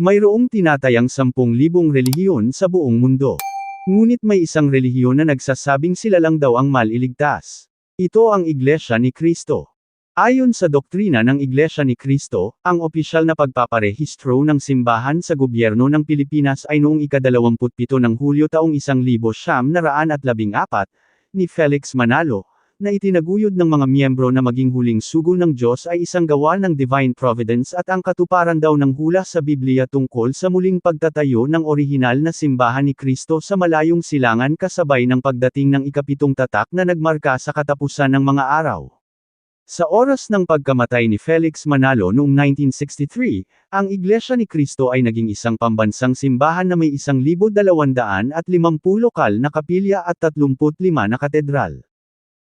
Mayroong tinatayang 10,000 relihiyon sa buong mundo. Ngunit may isang relihiyon na nagsasabing sila lang daw ang maliligtas. Ito ang Iglesia ni Kristo. Ayon sa doktrina ng Iglesia ni Kristo, ang opisyal na pagpaparehistro ng simbahan sa gobyerno ng Pilipinas ay noong ika-27 ng Hulyo taong 1914, ni Felix Manalo, na itinaguyod ng mga miyembro na maging huling sugo ng Diyos ay isang gawa ng divine providence at ang katuparan daw ng hula sa Biblia tungkol sa muling pagtatayo ng orihinal na simbahan ni Kristo sa malayong silangan kasabay ng pagdating ng ikapitong tatak na nagmarka sa katapusan ng mga araw. Sa oras ng pagkamatay ni Felix Manalo noong 1963, ang Iglesia ni Kristo ay naging isang pambansang simbahan na may 1,250 lokal na kapilya at 35 na katedral.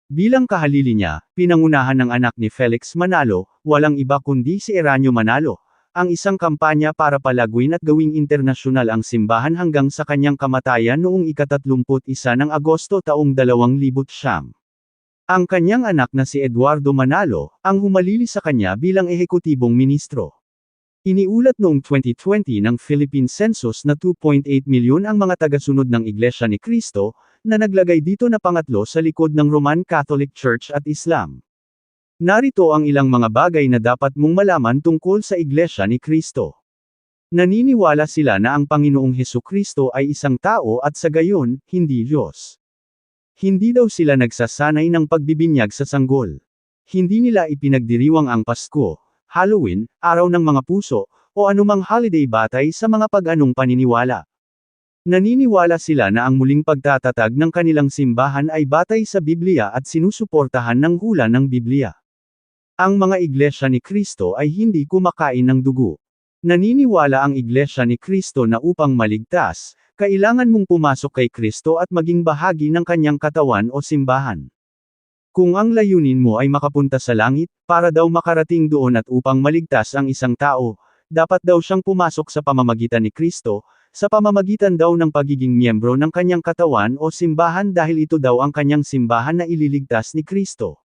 Bilang kahalili niya, pinangunahan ng anak ni Felix Manalo, walang iba kundi si Eranio Manalo, ang isang kampanya para palaguin at gawing internasyonal ang simbahan hanggang sa kanyang kamatayan noong ika-31 ng Agosto taong 2000. Ang kanyang anak na si Eduardo Manalo, ang humalili sa kanya bilang ehekutibong ministro. Iniulat noong 2020 ng Philippine Census na 2.8 milyon ang mga tagasunod ng Iglesia ni Cristo, na naglagay dito na pangatlo sa likod ng Roman Catholic Church at Islam. Narito ang ilang mga bagay na dapat mong malaman tungkol sa Iglesia ni Cristo. Naniniwala sila na ang Panginoong Heso Kristo ay isang tao at sa gayon, hindi Diyos. Hindi daw sila nagsasanay ng pagbibinyag sa sanggol. Hindi nila ipinagdiriwang ang Pasko, Halloween, Araw ng mga Puso, o anumang holiday batay sa mga pag-anong paniniwala. Naniniwala sila na ang muling pagtatatag ng kanilang simbahan ay batay sa Biblia at sinusuportahan ng hula ng Biblia. Ang mga iglesia ni Kristo ay hindi kumakain ng dugo. Naniniwala ang iglesia ni Kristo na upang maligtas, kailangan mong pumasok kay Kristo at maging bahagi ng kanyang katawan o simbahan. Kung ang layunin mo ay makapunta sa langit, para daw makarating doon at upang maligtas ang isang tao, dapat daw siyang pumasok sa pamamagitan ni Kristo, sa pamamagitan daw ng pagiging miyembro ng kanyang katawan o simbahan dahil ito daw ang kanyang simbahan na ililigtas ni Kristo.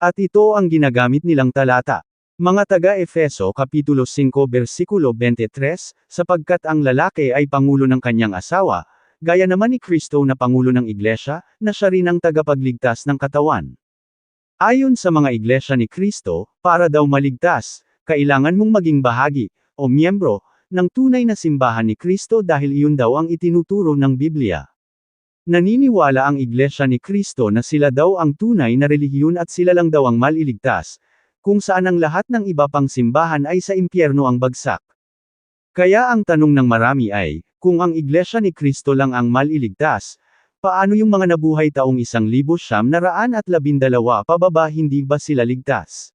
At ito ang ginagamit nilang talata. Mga taga-Efeso Kapitulo 5 Versikulo 23, sapagkat ang lalaki ay pangulo ng kanyang asawa, gaya naman ni Kristo na pangulo ng iglesia, na siya rin ang tagapagligtas ng katawan. Ayon sa mga iglesia ni Kristo, para daw maligtas, kailangan mong maging bahagi, o miyembro, ng tunay na simbahan ni Kristo dahil iyon daw ang itinuturo ng Biblia. Naniniwala ang Iglesia ni Kristo na sila daw ang tunay na relihiyon at sila lang daw ang maliligtas, kung saan ang lahat ng iba pang simbahan ay sa impyerno ang bagsak. Kaya ang tanong ng marami ay, kung ang Iglesia ni Kristo lang ang maliligtas, paano yung mga nabuhay taong isang libo siyam na raan at labindalawa pababa hindi ba sila ligtas?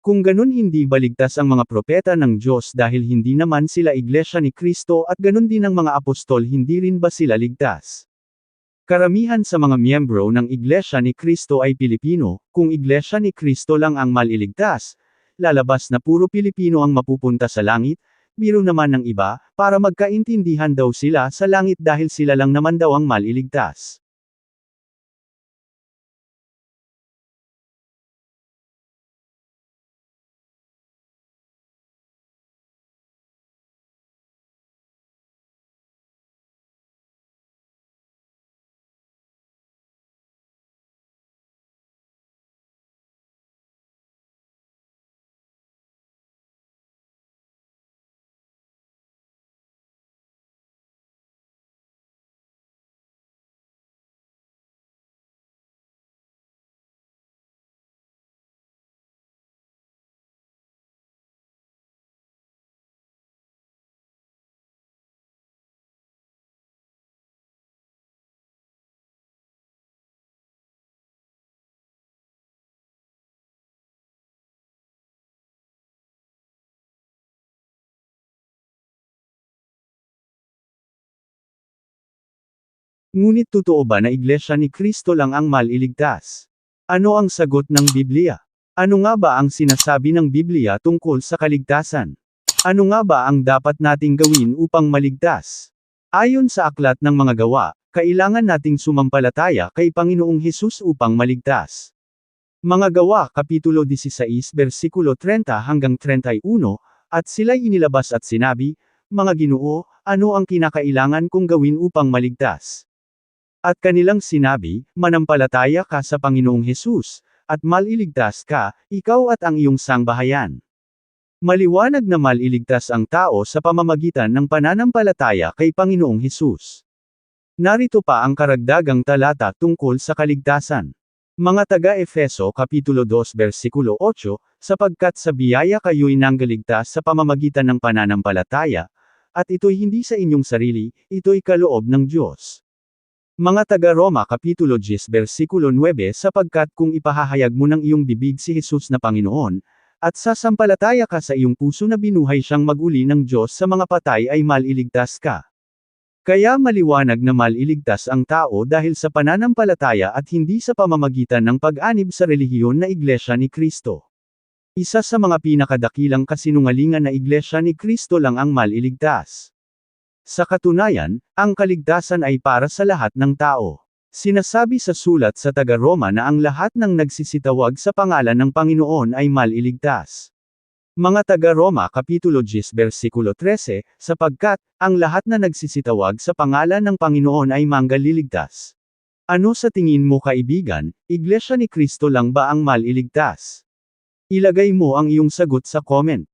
Kung ganun hindi baligtas ang mga propeta ng Diyos dahil hindi naman sila iglesia ni Kristo at ganun din ang mga apostol hindi rin ba sila ligtas? Karamihan sa mga miyembro ng iglesia ni Kristo ay Pilipino, kung iglesia ni Kristo lang ang maliligtas, lalabas na puro Pilipino ang mapupunta sa langit, biro naman ng iba, para magkaintindihan daw sila sa langit dahil sila lang naman daw ang maliligtas. Ngunit totoo ba na iglesia ni Kristo lang ang maliligtas? Ano ang sagot ng Biblia? Ano nga ba ang sinasabi ng Biblia tungkol sa kaligtasan? Ano nga ba ang dapat nating gawin upang maligtas? Ayon sa aklat ng mga gawa, kailangan nating sumampalataya kay Panginoong Hesus upang maligtas. Mga gawa, Kapitulo 16, versikulo 30 hanggang 31, at sila'y inilabas at sinabi, Mga ginoo, ano ang kinakailangan kong gawin upang maligtas? At kanilang sinabi, manampalataya ka sa Panginoong Hesus, at maliligtas ka, ikaw at ang iyong sangbahayan. Maliwanag na maliligtas ang tao sa pamamagitan ng pananampalataya kay Panginoong Hesus. Narito pa ang karagdagang talata tungkol sa kaligtasan. Mga taga-Efeso Kapitulo 2 Versikulo 8, sapagkat sa biyaya kayo'y nanggaligtas sa pamamagitan ng pananampalataya, at ito'y hindi sa inyong sarili, ito'y kaloob ng Diyos. Mga taga-Roma Kapitulo 10 Versikulo 9 sapagkat kung ipahahayag mo ng iyong bibig si Jesus na Panginoon, at sasampalataya ka sa iyong puso na binuhay siyang maguli ng Diyos sa mga patay ay maliligtas ka. Kaya maliwanag na maliligtas ang tao dahil sa pananampalataya at hindi sa pamamagitan ng pag-anib sa relihiyon na Iglesia ni Kristo. Isa sa mga pinakadakilang kasinungalingan na Iglesia ni Kristo lang ang maliligtas. Sa katunayan, ang kaligtasan ay para sa lahat ng tao. Sinasabi sa sulat sa taga-Roma na ang lahat ng nagsisitawag sa pangalan ng Panginoon ay maliligtas. Mga taga-Roma Kapitulo 10 Versikulo 13, sapagkat, ang lahat na nagsisitawag sa pangalan ng Panginoon ay manggaliligtas. Ano sa tingin mo kaibigan, Iglesia ni Kristo lang ba ang maliligtas? Ilagay mo ang iyong sagot sa comment.